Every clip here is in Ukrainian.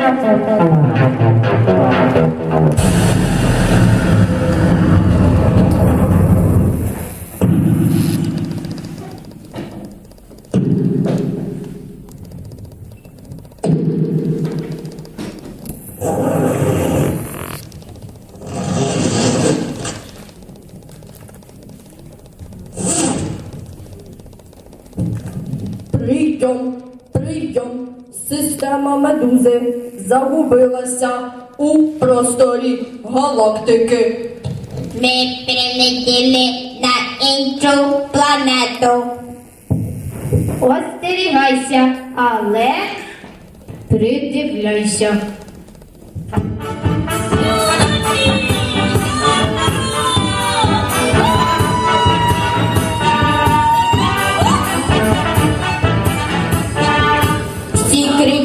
Gracias. Система медузи загубилася у просторі галактики. Ми прилетіли на іншу планету. Остерігайся, але придивляйся.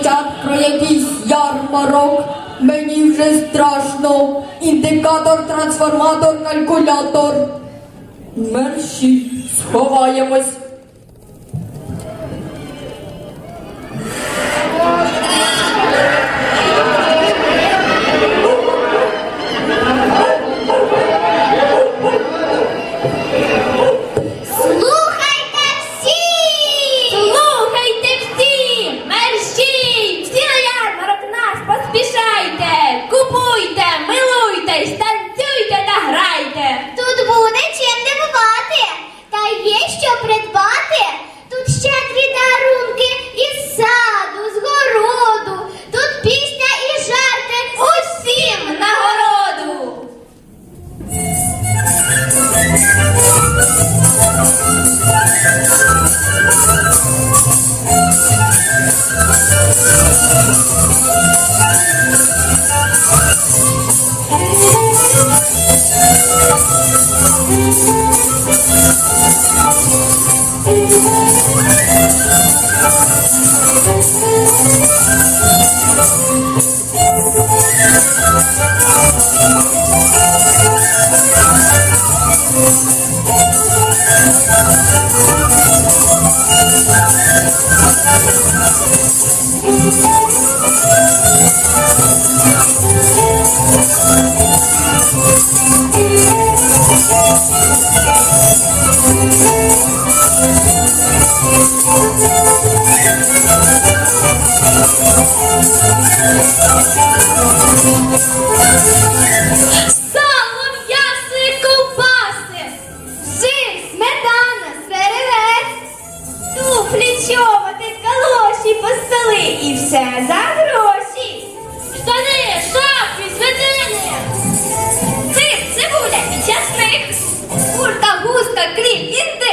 Кричать про якийсь ярмарок. Мені вже страшно. Індикатор, трансформатор, калькулятор. Мерші, сховаємось. Постоли і все за гроші! Штани, шапки, свитини. Цим, цибуля і часник! Курка, гуска, кріп, індик!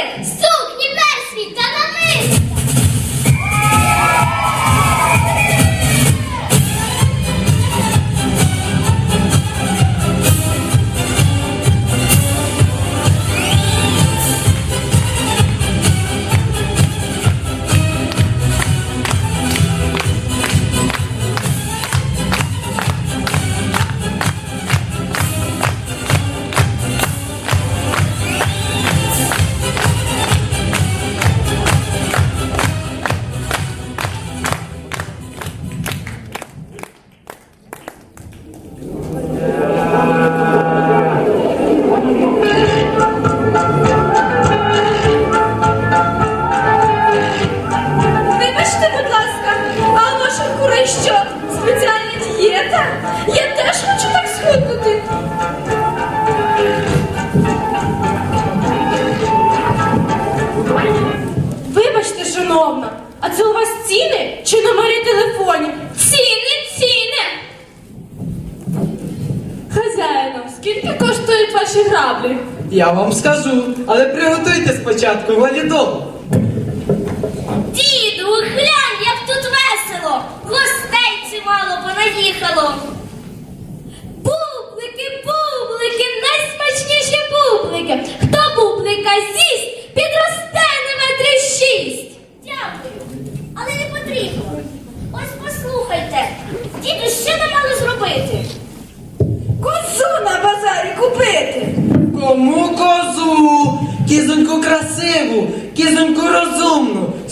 Вибачте, будь ласка, а у ваших курей що? Спеціальна дієта? Я теж хочу так схуднути. Вибачте, шановна, а це у вас ціни чи номери телефонів? Ціни, ціни! Хазяїну, скільки коштують ваші граблі? Я вам скажу, але приготуйте спочатку валідол. alone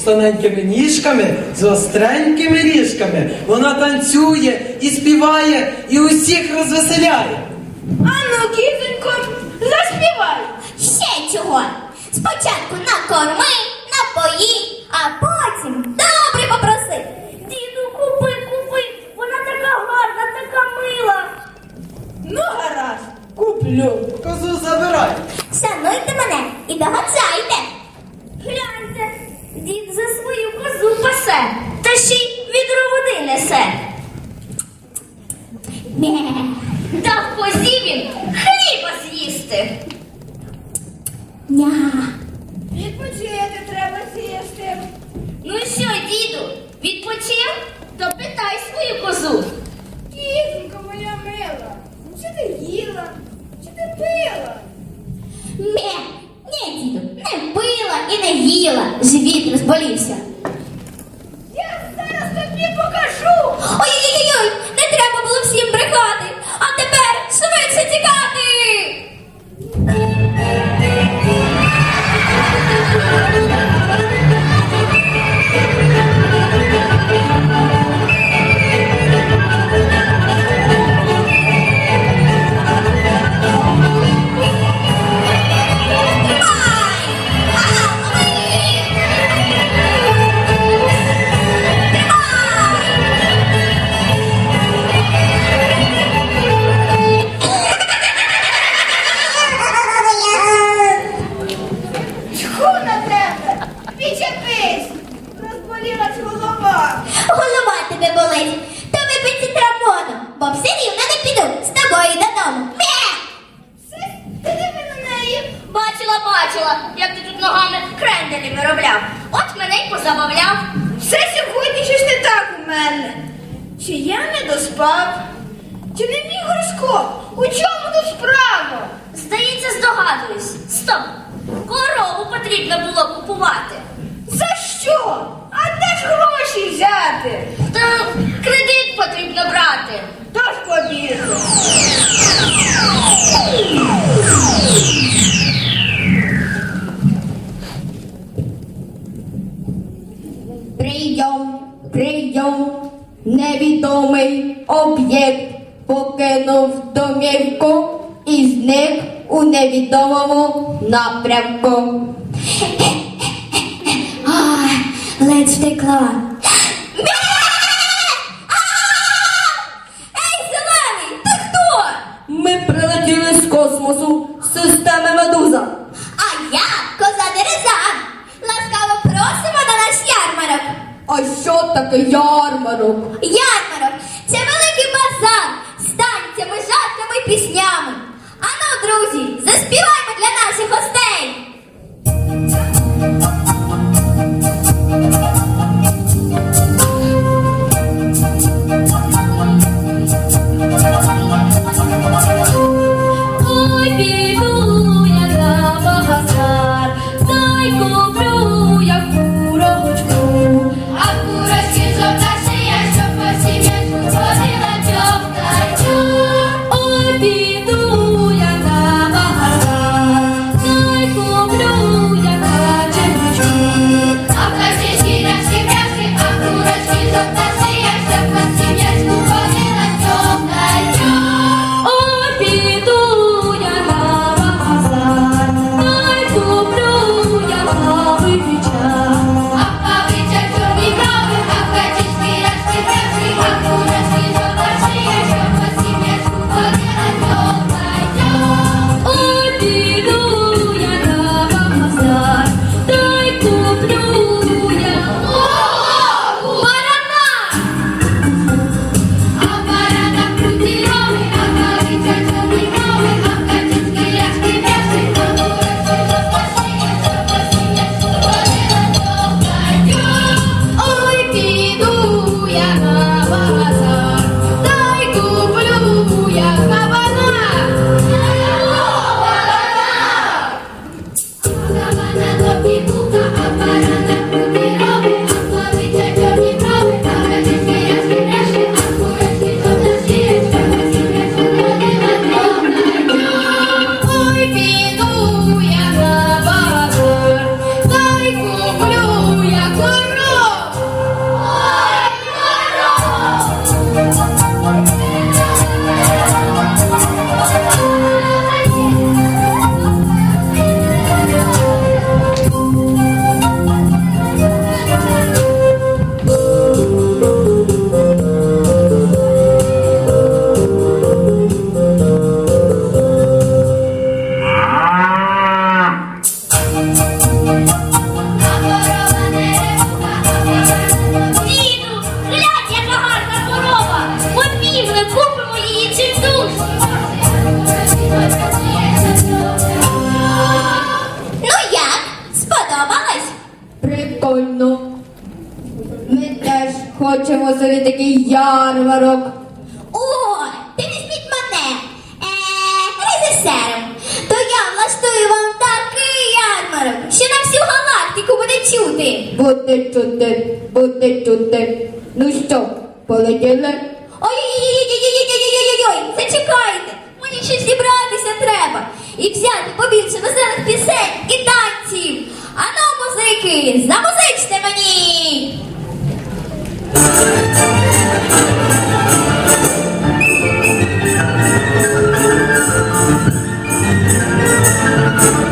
з тоненькими ніжками, з остренькими ріжками. Вона танцює і співає, і усіх розвеселяє. Ану, кізонько, заспівай. Ще чого? Спочатку накорми, напої, а потім добре попроси. Діду, купи, купи. Вона така гарна, така мила. Ну, гаразд, куплю. Козу забирай. Шануйте мене і догадайте. Гляньте, дід за свою козу пасе, та ще й відро води несе. Та Дав козі він хліба з'їсти. Ня. Не? Чи не мій гороскоп? У чому тут справа? Здається, здогадуюсь. Стоп! Корову потрібно було купувати. За що? А де ж гроші взяти? Та кредит потрібно брати. Тож побігли. Прийом, прийом, невідомий об'єкт покинув домівку і зник у невідомому напрямку. Ай, ледь втекла. Ей, зелений, ти хто? Ми прилетіли з космосу з системи Медуза. А я коза Дереза. Ласкаво просимо на наш ярмарок. А що таке ярмарок? Ярмарок це великий базар з танцями, жартами піснями. Ану, друзі, заспіваймо для наших гостей. 40. О, ти не спіть мене е, режисером. То я влаштую вам такий ярмарок, що на всю галактику буде чути. Буде чути, буде чути. Ну що, полетіли? Ой-ой-ой, зачекайте, мені ще зібратися треба. І взяти побільше веселих пісень і танців. А ну, музики, замузичте мені! Thank you.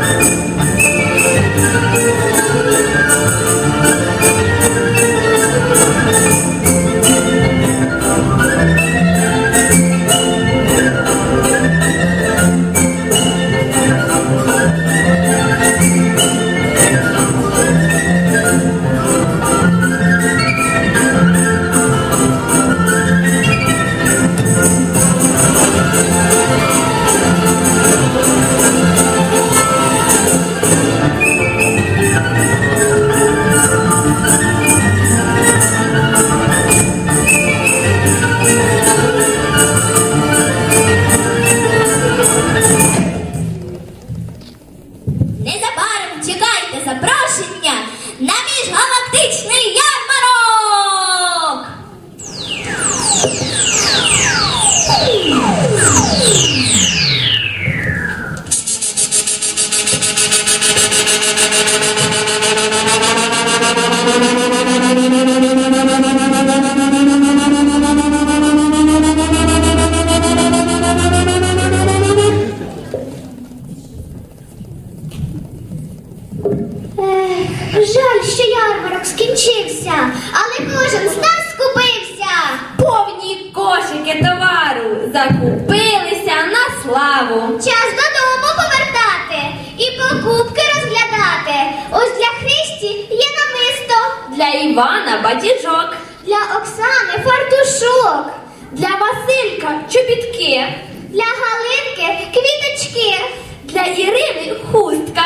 Івана батіжок, для Оксани фартушок, для Василька чобітки, для Галинки квіточки, для Ірини хустка,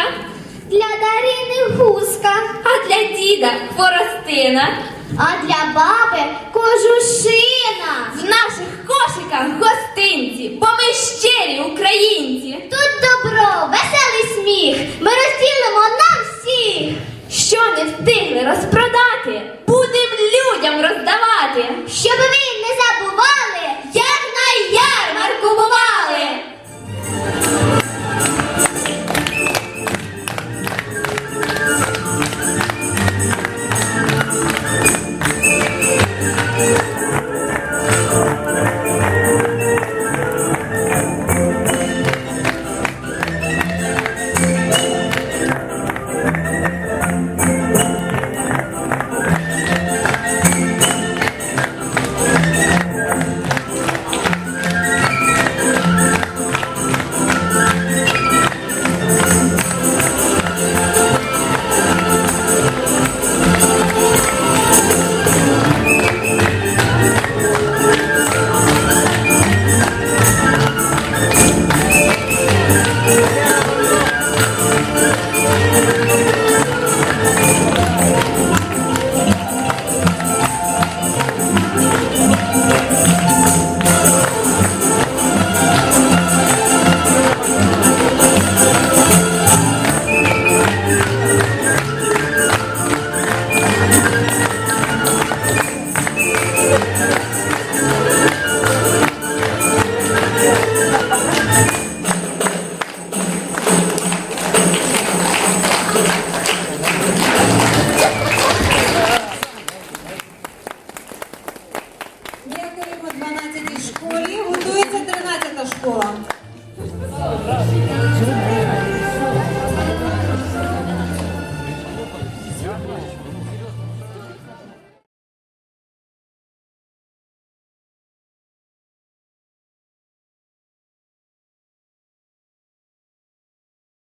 для Дарини гуска, а для діда хворостина. а для баби кожушина. В наших кошиках гостинці, бо ми щирі українці. Тут добро, веселий сміх. Ми. Що не встигли розпродати, будем людям роздавати. Щоб ви не забували,